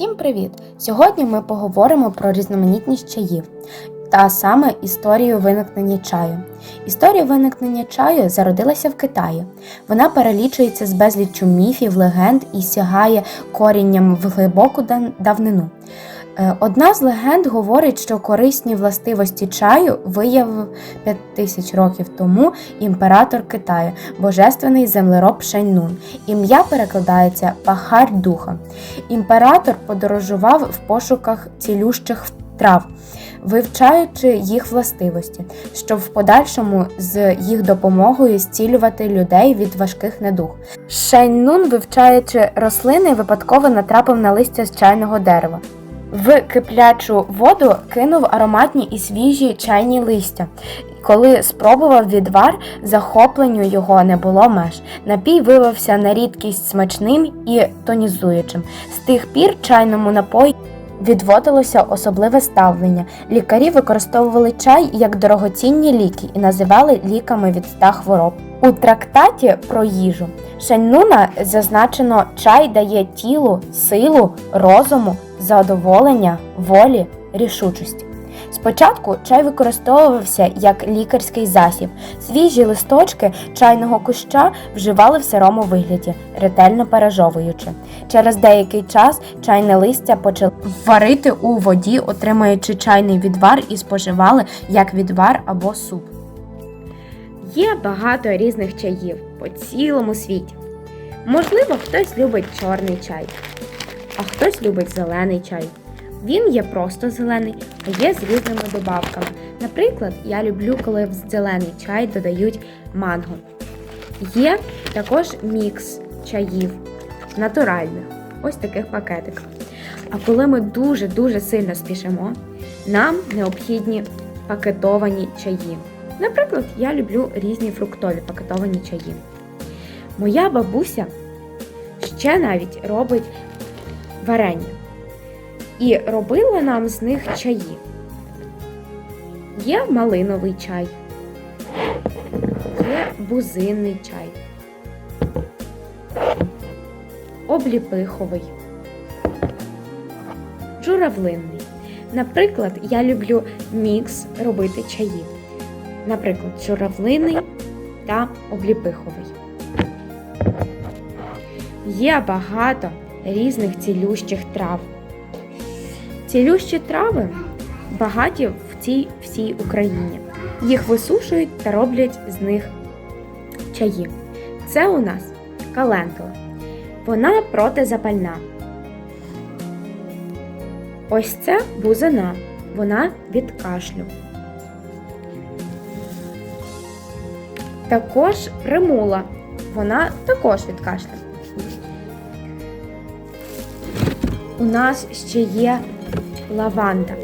Усім привіт! Сьогодні ми поговоримо про різноманітність чаїв та саме історію виникнення чаю. Історія виникнення чаю зародилася в Китаї. Вона перелічується з безліччю міфів, легенд і сягає корінням в глибоку давнину. Е, Одна з легенд говорить, що корисні властивості чаю виявив 5 тисяч років тому імператор Китаю, божественний землероб Шеньнун. Ім'я перекладається Пахар Духа. Імператор подорожував в пошуках цілющих трав, вивчаючи їх властивості, щоб в подальшому з їх допомогою зцілювати людей від важких недуг. Шеньнун, вивчаючи рослини, випадково натрапив на листя з чайного дерева. В киплячу воду кинув ароматні і свіжі чайні листя. Коли спробував відвар, захопленню його не було меж. Напій виявився на рідкість смачним і тонізуючим. З тих пір чайному напою відводилося особливе ставлення. Лікарі використовували чай як дорогоцінні ліки і називали ліками від ста хвороб. У трактаті про їжу Шеннуна зазначено, чай дає тілу силу, розуму, задоволення, волі, рішучості. Спочатку чай використовувався як лікарський засіб. Свіжі листочки чайного куща вживали в сирому вигляді, ретельно пережовуючи. Через деякий час чайне листя почали варити у воді, отримуючи чайний відвар і споживали як відвар або суп. Є багато різних чаїв по цілому світі. Можливо, хтось любить чорний чай, а хтось любить зелений чай. Він є просто зелений, а є з різними добавками. Наприклад, я люблю, коли в зелений чай додають манго. Є також мікс чаїв натуральних, ось таких пакетиках. А коли ми дуже-дуже сильно спішимо, нам необхідні пакетовані чаї. Наприклад, я люблю різні фруктові пакетовані чаї. Моя бабуся ще навіть робить варення і робила нам з них чаї. Є малиновий чай, є бузинний чай, обліпиховий, журавлинний. Наприклад, я люблю мікс робити чаї. Наприклад, журавлиний та обліпиховий. Є багато різних цілющих трав. Цілющі трави багаті в цій всій Україні. Їх висушують та роблять з них чаї. Це у нас календула. Вона протизапальна. Ось це бузина. Вона від кашлю. Також примула. Вона також від кашлю. У нас ще є лаванда.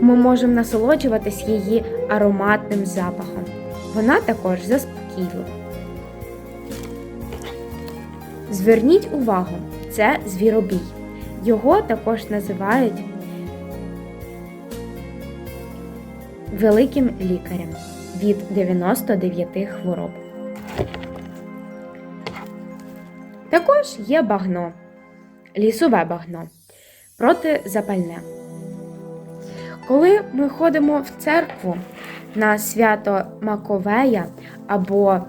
Ми можемо насолоджуватись її ароматним запахом. Вона також заспокійлива. Зверніть увагу, це звіробій. Його також називають великим лікарем від 99 хвороб. Також є багно, лісове багно, протизапальне. Коли ми ходимо в церкву на свято Маковея або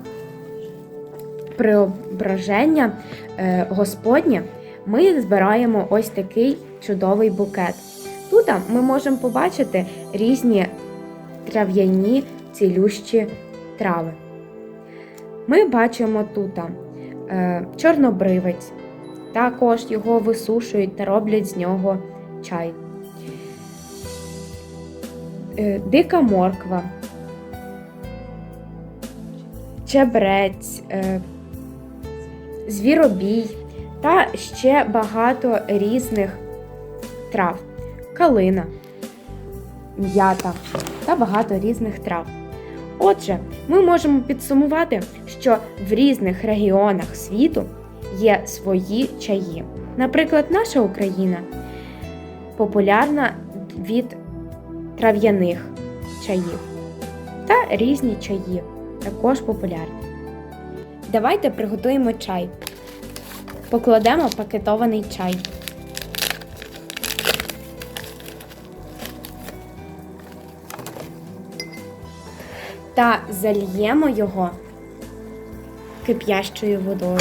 преображення е, Господнє, ми збираємо ось такий чудовий букет. Тут ми можемо побачити різні трав'яні цілющі трави. Ми бачимо тут е, чорнобривець, також його висушують та роблять з нього чай. Е, Дика морква, чебрець, е, звіробій та ще багато різних трав, калина, м'ята та багато різних трав. Отже, ми можемо підсумувати, що в різних регіонах світу є свої чаї. Наприклад, наша Україна популярна від трав'яних чаїв та різні чаї також популярні. Давайте приготуємо чай. Покладемо пакетований чай. Та зальємо його кип'ящою водою.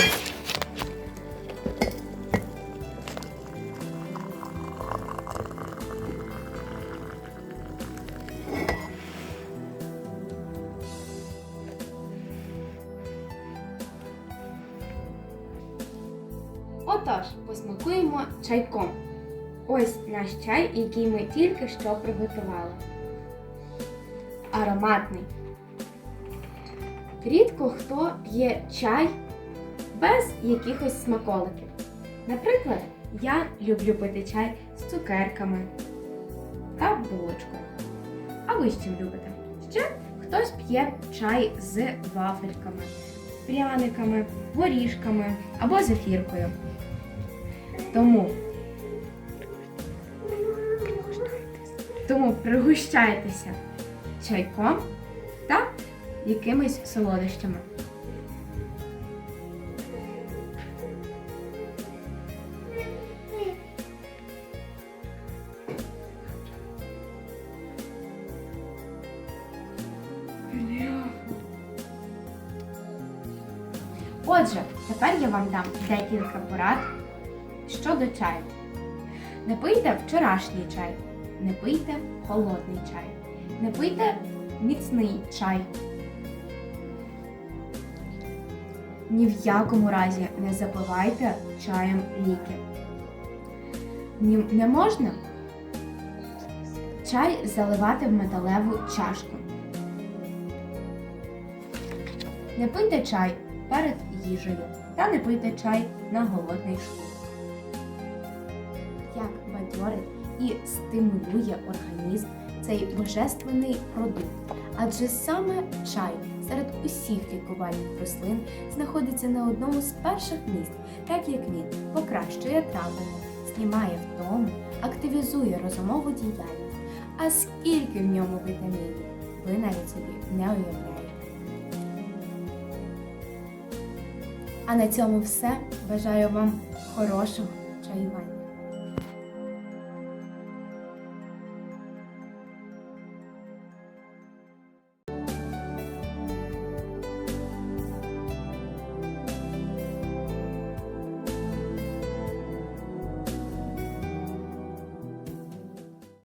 Отож, посмакуємо чайком. Ось наш чай, який ми тільки що приготували. Ароматний. Рідко хто п'є чай без якихось смаколиків. Наприклад, я люблю пити чай з цукерками та булочкою. А ви з чим любите? Ще хтось п'є чай з вафельками, пряниками, горішками або зефіркою. Тому, тому пригощайтеся чайком та якимись солодощами. Отже, тепер я вам дам декілька порад щодо чаю. Не пийте вчорашній чай, не пийте холодний чай, не пийте міцний чай. Ні в якому разі не запивайте чаєм ліки. Ні- Не можна чай заливати в металеву чашку. Не пийте чай перед їжею та не пийте чай на голодний шлунок. Як і стимулює організм цей божественний продукт. Адже саме чай серед усіх лікувальних рослин знаходиться на одному з перших місць, так як він покращує травлення, знімає втому, активізує розумову діяльність. А скільки в ньому вітамінів, ви навіть собі не уявляєте. А на цьому все. Бажаю вам хорошого чаювання.